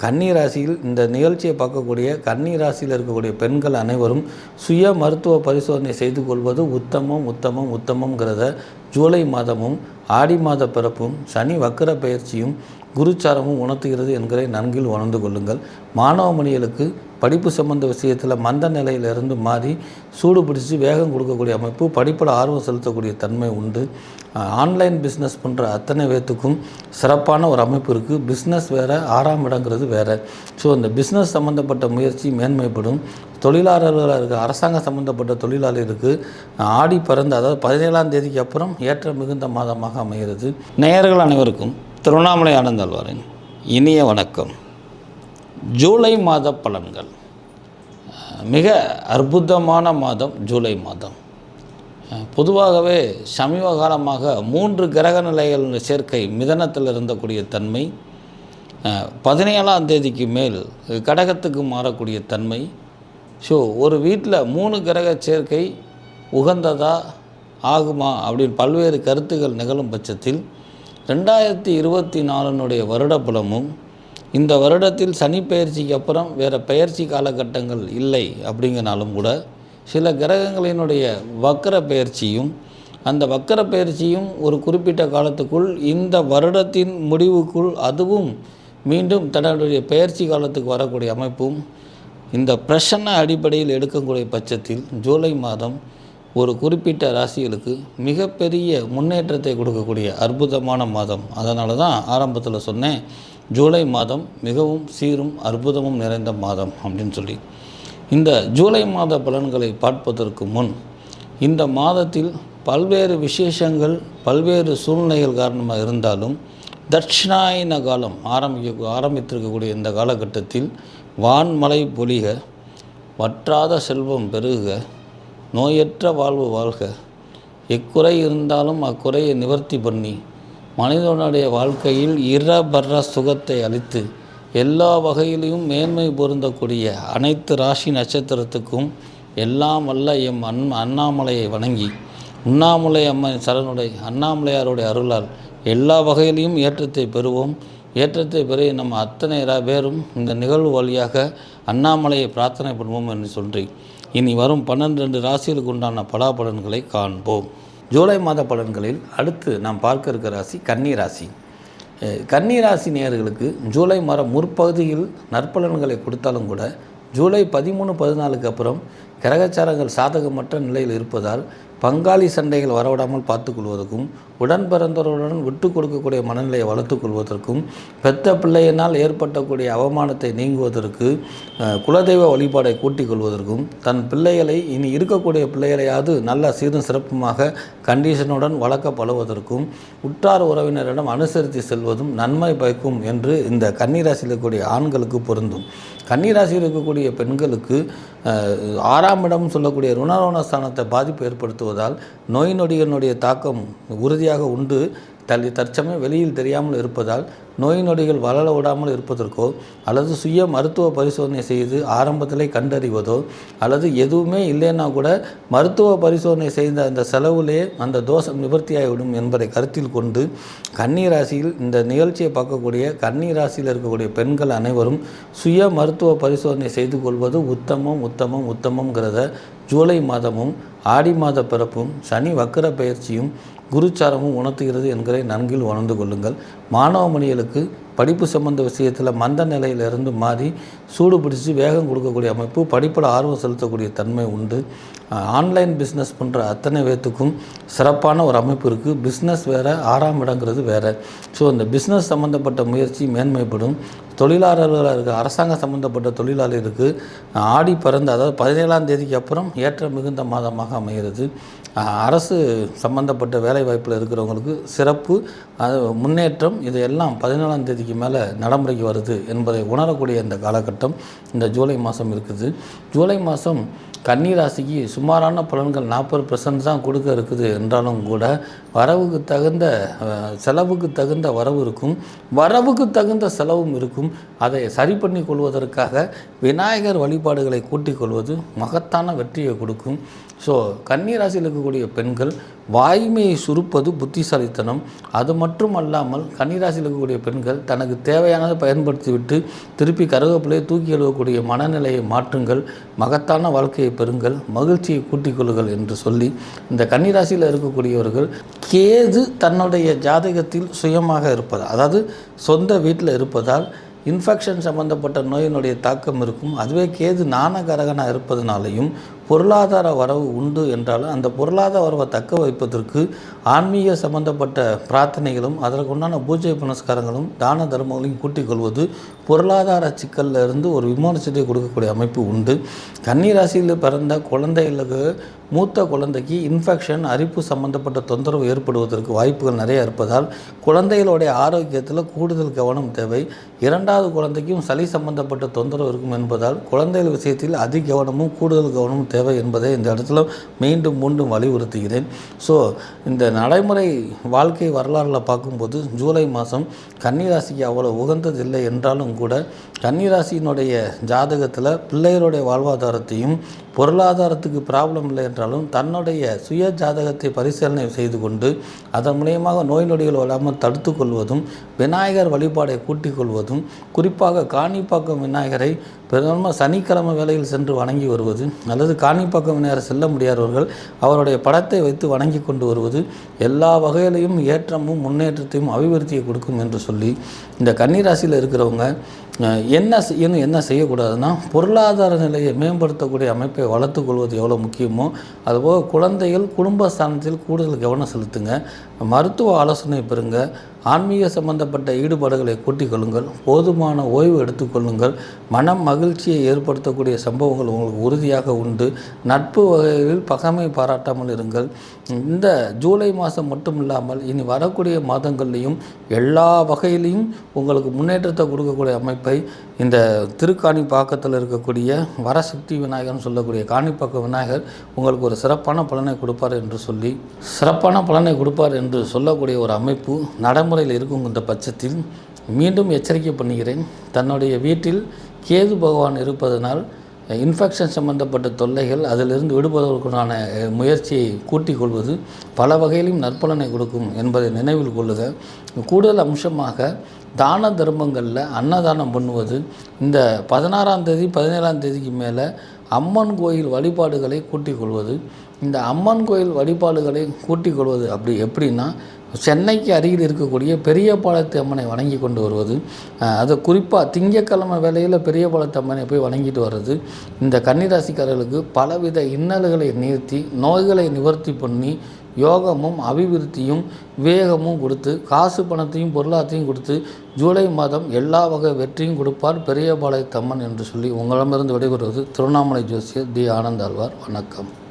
கன்னி ராசியில் இந்த நிகழ்ச்சியை பார்க்கக்கூடிய கன்னி ராசியில் இருக்கக்கூடிய பெண்கள் அனைவரும் சுய மருத்துவ பரிசோதனை செய்து கொள்வது உத்தமம் உத்தமம் உத்தமங்கிறத ஜூலை மாதமும் ஆடி மாத பிறப்பும் சனி வக்கர பயிற்சியும் குருச்சாரமும் உணர்த்துகிறது என்கிற நன்கில் உணர்ந்து கொள்ளுங்கள். மாணவ மணிகளுக்கு படிப்பு சம்பந்த விஷயத்தில் மந்த நிலையிலிருந்து மாறி சூடு பிடிச்சி வேகம் கொடுக்கக்கூடிய அமைப்பு படிப்பில் ஆர்வம் செலுத்தக்கூடிய தன்மை உண்டு. ஆன்லைன் பிஸ்னஸ் பண்ணுற அத்தனை பேர்த்துக்கும் சிறப்பான ஒரு அமைப்பு இருக்குது பிஸ்னஸ் வேறு ஆறாம் இடங்கிறது வேறு. ஸோ இந்த பிஸ்னஸ் சம்மந்தப்பட்ட முயற்சி மேன்மைப்படும். தொழிலாளர்களாக இருக்க அரசாங்கம் சம்மந்தப்பட்ட தொழிலாளர்களுக்கு ஆடி பிறந்த அதாவது பதினேழாம் தேதிக்கு அப்புறம் ஏற்ற மிகுந்த மாதமாக அமைகிறது. நேயர்கள் அனைவருக்கும் திருவண்ணாமலை ஆனந்தாழ்வாரின் இனிய வணக்கம். ஜூலை மாத பலன்கள். மிக அற்புதமான மாதம் ஜூலை மாதம். பொதுவாகவே சமீப காலமாக மூன்று கிரக நிலைகள் சேர்க்கை மிதனத்தில் இருந்தக்கூடிய தன்மை பதினேழாம் தேதிக்கு மேல் கடகத்துக்கு மாறக்கூடிய தன்மை. ஸோ ஒரு வீட்டில் மூணு கிரக சேர்க்கை உகந்ததா ஆகுமா அப்படின்னு பல்வேறு கருத்துக்கள் நிகழும் பட்சத்தில் ரெண்டாயிரத்தி இருபத்தி நாலுனுடைய வருடப்புலமும் இந்த வருடத்தில் சனி பயிற்சிக்கு அப்புறம் வேறு பயிற்சி காலகட்டங்கள் இல்லை அப்படிங்கனாலும் கூட சில கிரகங்களினுடைய வக்கர பயிற்சியும் அந்த வக்கர பயிற்சியும் ஒரு குறிப்பிட்ட காலத்துக்குள் இந்த வருடத்தின் முடிவுக்குள் அதுவும் மீண்டும் தன்னுடைய பயிற்சி காலத்துக்கு வரக்கூடிய அமைப்பும் இந்த பிரசன்ன அடிப்படையில் எடுக்கக்கூடிய பட்சத்தில் ஜூலை மாதம் ஒரு குறிப்பிட்ட ராசிகளுக்கு மிகப்பெரிய முன்னேற்றத்தை கொடுக்கக்கூடிய அற்புதமான மாதம். அதனால தான் ஆரம்பத்தில் சொன்னேன் ஜூலை மாதம் மிகவும் சீரும் அற்புதமும் நிறைந்த மாதம் அப்படின்னு சொல்லி. இந்த ஜூலை மாத பலன்களை பார்ப்பதற்கு முன் இந்த மாதத்தில் பல்வேறு விசேஷங்கள் பல்வேறு சூழ்நிலைகள் காரணமாக இருந்தாலும் தட்சிணாயன காலம் ஆரம்பிக்க ஆரம்பித்திருக்கக்கூடிய இந்த காலகட்டத்தில் வான்மலை பொலிக வற்றாத செல்வம் பெருக நோயற்ற வாழ்வு வாழ்க. எக்குறை இருந்தாலும் அக்குறையை நிவர்த்தி பண்ணி மனிதனுடைய வாழ்க்கையில் இரபர சுகத்தை அளித்து எல்லா வகையிலையும் மேன்மை பொருந்தக்கூடிய அனைத்து ராசி நட்சத்திரத்துக்கும் எல்லாம் வல்ல எம் அன் அண்ணாமலையை வணங்கி உண்ணாமலை அம்மன் சரணுடைய அண்ணாமலையாருடைய அருளால் எல்லா வகையிலையும் ஏற்றத்தை பெறுவோம். ஏற்றத்தை பெற நம்ம அத்தனை பேரும் இந்த நிகழ்வு வழியாக அண்ணாமலையை பிரார்த்தனை பண்ணுவோம் என்று சொல்லி இனி வரும் பன்னெண்டு ராசிகளுக்கு உண்டான பலாபலன்களை காண்போம். ஜூலை மாத பலன்களில் அடுத்து நாம் பார்க்க இருக்கிற ராசி கன்னி ராசி. கன்னி ராசி நேயர்களுக்கு ஜூலை மாதம் முற்பகுதியில் நற்பலன்களை கொடுத்தாலும் கூட ஜூலை பதிமூணு பதினாலுக்கு அப்புறம் கிரகச்சாரங்கள் சாதகமற்ற நிலையில் இருப்பதால் பங்காளி சண்டைகள் வரவிடாமல் பார்த்துக்கொள்வதற்கும் உடன் பிறந்தவருடன் விட்டு கொடுக்கக்கூடிய மனநிலையை வளர்த்துக்கொள்வதற்கும் பெத்த பிள்ளையினால் ஏற்பட்டக்கூடிய அவமானத்தை நீங்குவதற்கு குலதெய்வ வழிபாடை கூட்டிக் கொள்வதற்கும் தன் பிள்ளைகளை இனி இருக்கக்கூடிய பிள்ளைகளையாவது நல்ல சீரும் சிறப்புமாக கண்டிஷனுடன் வளர்க்கப்படுவதற்கும் உற்றார் உறவினரிடம் அனுசரித்து செல்வதும் நன்மை பயக்கும் என்று இந்த கன்னிராசியில் இருக்கக்கூடிய ஆண்களுக்கு பொருந்தும். கன்னிராசியில் இருக்கக்கூடிய பெண்களுக்கு ஆறாம் இடம் சொல்லக்கூடிய ருணரோண ஸ்தானத்தை பாதிப்பு ஏற்படுத்துவதால் நோய் நொடிகளினுடைய தாக்கம் உறுதியாக உண்டு. தள்ளி தற்சமயம் வெளியில் தெரியாமல் இருப்பதால் நோய் நொடிகள் வளர விடாமல் இருப்பதற்கோ அல்லது சுய மருத்துவ பரிசோதனை செய்து ஆரம்பத்திலே கண்டறிவதோ அல்லது எதுவுமே இல்லைன்னா கூட மருத்துவ பரிசோதனை செய்த அந்த செலவுலே அந்த தோஷம் நிவர்த்தியாகிவிடும் என்பதை கருத்தில் கொண்டு கன்னிராசியில் இந்த நிகழ்ச்சியை பார்க்கக்கூடிய கன்னிராசியில் இருக்கக்கூடிய பெண்கள் அனைவரும் சுய மருத்துவ பரிசோதனை செய்து கொள்வது உத்தமம் உத்தமம் உத்தமங்கிறத ஜூலை மாதமும் ஆடி மாத பிறப்பும் சனி வக்கர பயிற்சியும் குருச்சாரமும் உணர்த்துகிறது என்கிற நன்கில் உணர்ந்து கொள்ளுங்கள். மாணவ மணிகளுக்கு படிப்பு சம்பந்த விஷயத்தில் மந்த நிலையிலிருந்து மாறி சூடு பிடிச்சி வேகம் கொடுக்கக்கூடிய அமைப்பு படிப்பில் ஆர்வம் செலுத்தக்கூடிய தன்மை உண்டு. ஆன்லைன் பிஸ்னஸ் பண்ணுற அத்தனை பேர்த்துக்கும் சிறப்பான ஒரு அமைப்பு இருக்குது பிஸ்னஸ் வேறு ஆறாம் இடங்கிறது வேறு. ஸோ இந்த பிஸ்னஸ் சம்மந்தப்பட்ட முயற்சி மேன்மைப்படும். தொழிலாளர்களாக இருக்க அரசாங்கம் சம்மந்தப்பட்ட தொழிலாளர்களுக்கு ஆடி பிறந்து அதாவது பதினேழாம் தேதிக்கு அப்புறம் ஏற்ற மிகுந்த மாதமாக அமைகிறது. அரசு சம்பந்தப்பட்ட வேலைவாய்ப்பில் இருக்கிறவங்களுக்கு சிறப்பு அது முன்னேற்றம் இது எல்லாம் பதினேழாம் தேதிக்கு மேலே நடைமுறைக்கு வருது என்பதை உணரக்கூடிய இந்த காலகட்டம் இந்த ஜூலை மாதம் இருக்குது. ஜூலை மாதம் கன்னிராசிக்கு சுமாரான பலன்கள் நாற்பது பர்சன்ட் தான் கொடுக்க இருக்குது என்றாலும் கூட வரவுக்கு தகுந்த செலவுக்கு தகுந்த வரவு இருக்கும். வரவுக்கு தகுந்த செலவும் இருக்கும். அதை சரி பண்ணி கொள்வதற்காக விநாயகர் வழிபாடுகளை கூட்டிக் கொள்வது மகத்தான வெற்றியை கொடுக்கும். ஸோ கன்னிராசியில் இருக்கக்கூடிய பெண்கள் வாய்மையை சுருப்பது புத்திசாலித்தனம். அது மட்டும் அல்லாமல் கன்னிராசியில் இருக்கக்கூடிய பெண்கள் தனக்கு தேவையானதை பயன்படுத்திவிட்டு திருப்பி கருவேப்பிலையை தூக்கி எழுவக்கூடிய மனநிலையை மாற்றுங்கள். மகத்தான வாழ்க்கையை பெறுங்கள். மகிழ்ச்சியை கூட்டிக் கொள்ளுங்கள் என்று சொல்லி இந்த கன்னிராசியில் இருக்கக்கூடியவர்கள் கேது தன்னுடைய ஜாதகத்தில் சுயமாக இருப்பதால் அதாவது சொந்த வீட்டில் இருப்பதால் இன்ஃபெக்ஷன் சம்மந்தப்பட்ட நோயினுடைய தாக்கம் இருக்கும். அதுவே கேது நாணகரகனாக இருப்பதனாலையும் பொருளாதார வரவு உண்டு என்றாலும் அந்த பொருளாதார வரவை தக்க வைப்பதற்கு ஆன்மீக சம்பந்தப்பட்ட பிரார்த்தனைகளும் அதற்குண்டான பூஜை புனஸ்காரங்களும் தான தர்மங்களையும் கூட்டிக் கொள்வது பொருளாதார சிக்கல்ல இருந்து ஒரு விமோசனத்தை கொடுக்கக்கூடிய அமைப்பு உண்டு. கன்னிராசியில் பிறந்த குழந்தைகளுக்கு மூத்த குழந்தைக்கு இன்ஃபெக்ஷன் அரிப்பு சம்பந்தப்பட்ட தொந்தரவு ஏற்படுவதற்கு வாய்ப்புகள் நிறைய இருப்பதால் குழந்தைகளுடைய ஆரோக்கியத்தில் கூடுதல் கவனம் தேவை. இரண்டாவது குழந்தைக்கும் சளி சம்பந்தப்பட்ட தொந்தரவு இருக்கும் என்பதால் குழந்தைகள் விஷயத்தில் அதிக கவனமும் கூடுதல் கவனமும் தேவை என்பதை இந்த இடத்துல மீண்டும் மீண்டும் வலியுறுத்துகிறேன். ஸோ இந்த நடைமுறை வாழ்க்கை வரலாறில் பார்க்கும்போது ஜூலை மாதம் கன்னிராசிக்கு அவ்வளோ உகந்ததில்லை என்றாலும் கூட கன்னிராசியினுடைய ஜாதகத்தில் பிள்ளையருடைய வாழ்வாதாரத்தையும் பொருளாதாரத்துக்கு ப்ராப்ளம் இல்லை என்றாலும் தன்னுடைய சுய ஜாதகத்தை பரிசீலனை செய்து கொண்டு அதன் மூலியமாக நோய் நொடிகள் வராமல் தடுத்து கொள்வதும் விநாயகர் வழிபாடை கூட்டிக் கொள்வதும் குறிப்பாக காணிப்பாக்கம் விநாயகரை பெரும்பாலும் சனிக்கிழமை வேலையில் சென்று வணங்கி வருவது அல்லது காணிப்பாக்கம் விநாயகர் செல்ல முடியாதவர்கள் அவருடைய படத்தை வைத்து வணங்கி கொண்டு வருவது எல்லா வகையிலையும் ஏற்றமும் முன்னேற்றத்தையும் அபிவிருத்தியை கொடுக்கும் என்று சொல்லி இந்த கன்னிராசியில் இருக்கிறவங்க என்ன செய்யணும் என்ன செய்யக்கூடாதுன்னா பொருளாதார நிலையை மேம்படுத்தக்கூடிய அமைப்பை வளர்த்துக் கொள்வது எவ்வளோ முக்கியமோ அதுபோக குழந்தைகள் குடும்ப ஸ்தானத்தில் கூடுதல் கவனம் செலுத்துங்க. மருத்துவ ஆலோசனை பெறுங்க. ஆன்மீக சம்பந்தப்பட்ட ஈடுபாடுகளை கூட்டிக் கொள்ளுங்கள் போதுமான ஓய்வு எடுத்துக்கொள்ளுங்கள் மனம் மகிழ்ச்சியை ஏற்படுத்தக்கூடிய சம்பவங்கள் உங்களுக்கு உறுதியாக உண்டு. நட்பு வகையில் பகைமை பாராட்டாமல் இருங்கள். இந்த ஜூலை மாதம் மட்டும் இல்லாமல் இனி வரக்கூடிய மாதங்கள்லேயும் எல்லா வகையிலையும் உங்களுக்கு முன்னேற்றத்தை கொடுக்கக்கூடிய அமைப்பை இந்த திருக்காணி பாக்கத்தில் இருக்கக்கூடிய வரசக்தி விநாயகர்னு சொல்லக்கூடிய காணிப்பாக்க விநாயகர் உங்களுக்கு ஒரு சிறப்பான பலனை கொடுப்பார் என்று சொல்லி சிறப்பான பலனை கொடுப்பார் என்று சொல்லக்கூடிய ஒரு அமைப்பு நடைமுறையில் இருக்கும் இந்த பட்சத்தில் மீண்டும் எச்சரிக்கை பண்ணுகிறேன். தன்னுடைய வீட்டில் கேது பகவான் இருப்பதனால் இன்ஃபெக்ஷன் சம்பந்தப்பட்ட தொல்லைகள் அதிலிருந்து விடுபடுவதற்குண்டான முயற்சியை கூட்டிக் கொள்வது பல வகையிலும் நற்பலனை கொடுக்கும் என்பதை நினைவில் கொள்ளுக. கூடுதல் அம்சமாக தான தர்மங்களில் அன்னதானம் பண்ணுவது இந்த பதினாறாம் தேதி பதினேழாம் தேதிக்கு மேலே அம்மன் கோயில் வழிபாடுகளை கூட்டிக் கொள்வது. இந்த அம்மன் கோயில் வழிபாடுகளை கூட்டிக் கொள்வது அப்படி எப்படின்னா சென்னைக்கு அருகில் இருக்கக்கூடிய பெரியபாளையத்து அம்மனை வணங்கி கொண்டு வருவது அது குறிப்பாக திங்கக்கிழமை வேலையில் பெரியபாளையத்து அம்மனை போய் வணங்கிட்டு வர்றது இந்த கன்னிராசிக்காரர்களுக்கு பலவித இன்னல்களை நிறுத்தி நோய்களை நிவர்த்தி பண்ணி யோகமும் அபிவிருத்தியும் வேகமும் கொடுத்து காசு பணத்தையும் பொருளாத்தையும் கொடுத்து ஜூலை மாதம் எல்லா வகை வெற்றியும் கொடுப்பார் பெரியபாளையத்தம்மன் என்று சொல்லி உங்களிடமிருந்து விடைபெறுவது திருவண்ணாமலை ஜோசியர் டி. ஆனந்தாழ்வார். வணக்கம்.